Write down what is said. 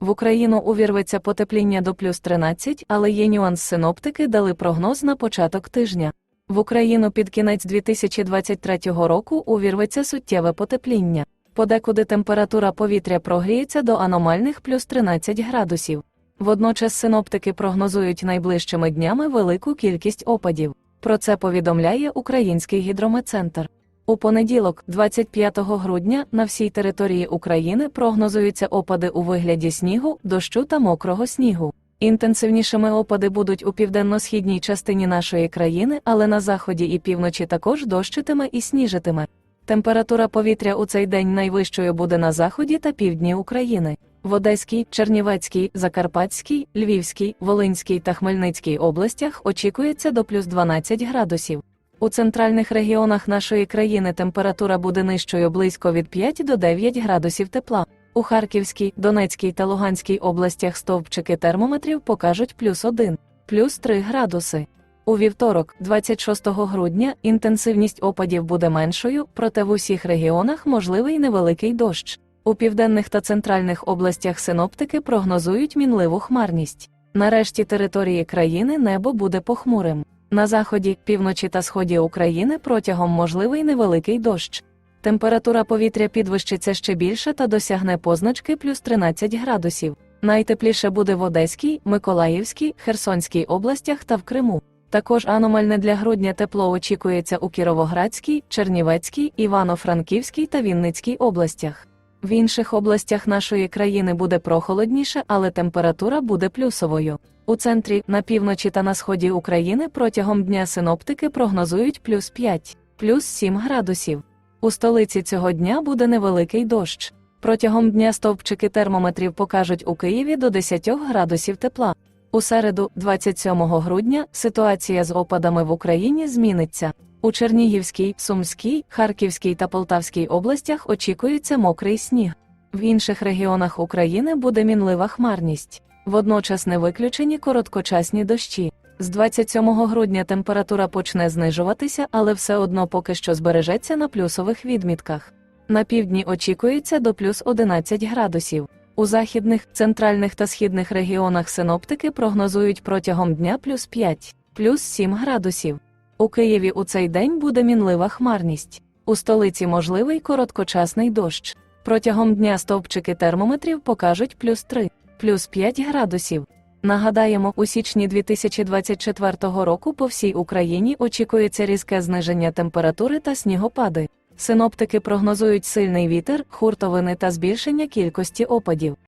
В Україну увірветься потепління до плюс 13, але є нюанс синоптики дали прогноз на початок тижня. В Україну під кінець 2023 року увірветься суттєве потепління. Подекуди температура повітря прогріється до аномальних плюс 13 градусів. Водночас синоптики прогнозують найближчими днями велику кількість опадів. Про це повідомляє Український гідрометцентр. У понеділок, 25 грудня, на всій території України прогнозуються опади у вигляді снігу, дощу та мокрого снігу. Інтенсивнішими опади будуть у південно-східній частині нашої країни, але на заході і півночі також дощитиме і сніжитиме. Температура повітря у цей день найвищою буде на заході та півдні України. В Одеській, Чернівецькій, Закарпатській, Львівській, Волинській та Хмельницькій областях очікується до плюс 12 градусів. У центральних регіонах нашої країни температура буде нижчою близько від 5 до 9 градусів тепла. У Харківській, Донецькій та Луганській областях стовпчики термометрів покажуть плюс 1, плюс 3 градуси. У вівторок, 26 грудня, інтенсивність опадів буде меншою, проте в усіх регіонах можливий невеликий дощ. У південних та центральних областях синоптики прогнозують мінливу хмарність. Нарешті території країни небо буде похмурим. На заході, півночі та сході України протягом можливий невеликий дощ. Температура повітря підвищиться ще більше та досягне позначки плюс 13 градусів. Найтепліше буде в Одеській, Миколаївській, Херсонській областях та в Криму. Також аномальне для грудня тепло очікується у Кіровоградській, Чернівецькій, Івано-Франківській та Вінницькій областях. В інших областях нашої країни буде прохолодніше, але температура буде плюсовою. У центрі, на півночі та на сході України протягом дня синоптики прогнозують плюс 5, плюс 7 градусів. У столиці цього дня буде невеликий дощ. Протягом дня стовпчики термометрів покажуть у Києві до 10 градусів тепла. У середу, 27 грудня, ситуація з опадами в Україні зміниться. У Чернігівській, Сумській, Харківській та Полтавській областях очікується мокрий сніг. В інших регіонах України буде мінлива хмарність. Водночас не виключені короткочасні дощі. З 27 грудня температура почне знижуватися, але все одно поки що збережеться на плюсових відмітках. На півдні очікується до плюс 11 градусів. У західних, центральних та східних регіонах синоптики прогнозують протягом дня плюс 5, плюс 7 градусів. У Києві у цей день буде мінлива хмарність. У столиці можливий короткочасний дощ. Протягом дня стовпчики термометрів покажуть плюс 3, плюс 5 градусів. Нагадаємо, у січні 2024 року по всій Україні очікується різке зниження температури та снігопади. Синоптики прогнозують сильний вітер, хуртовини та збільшення кількості опадів.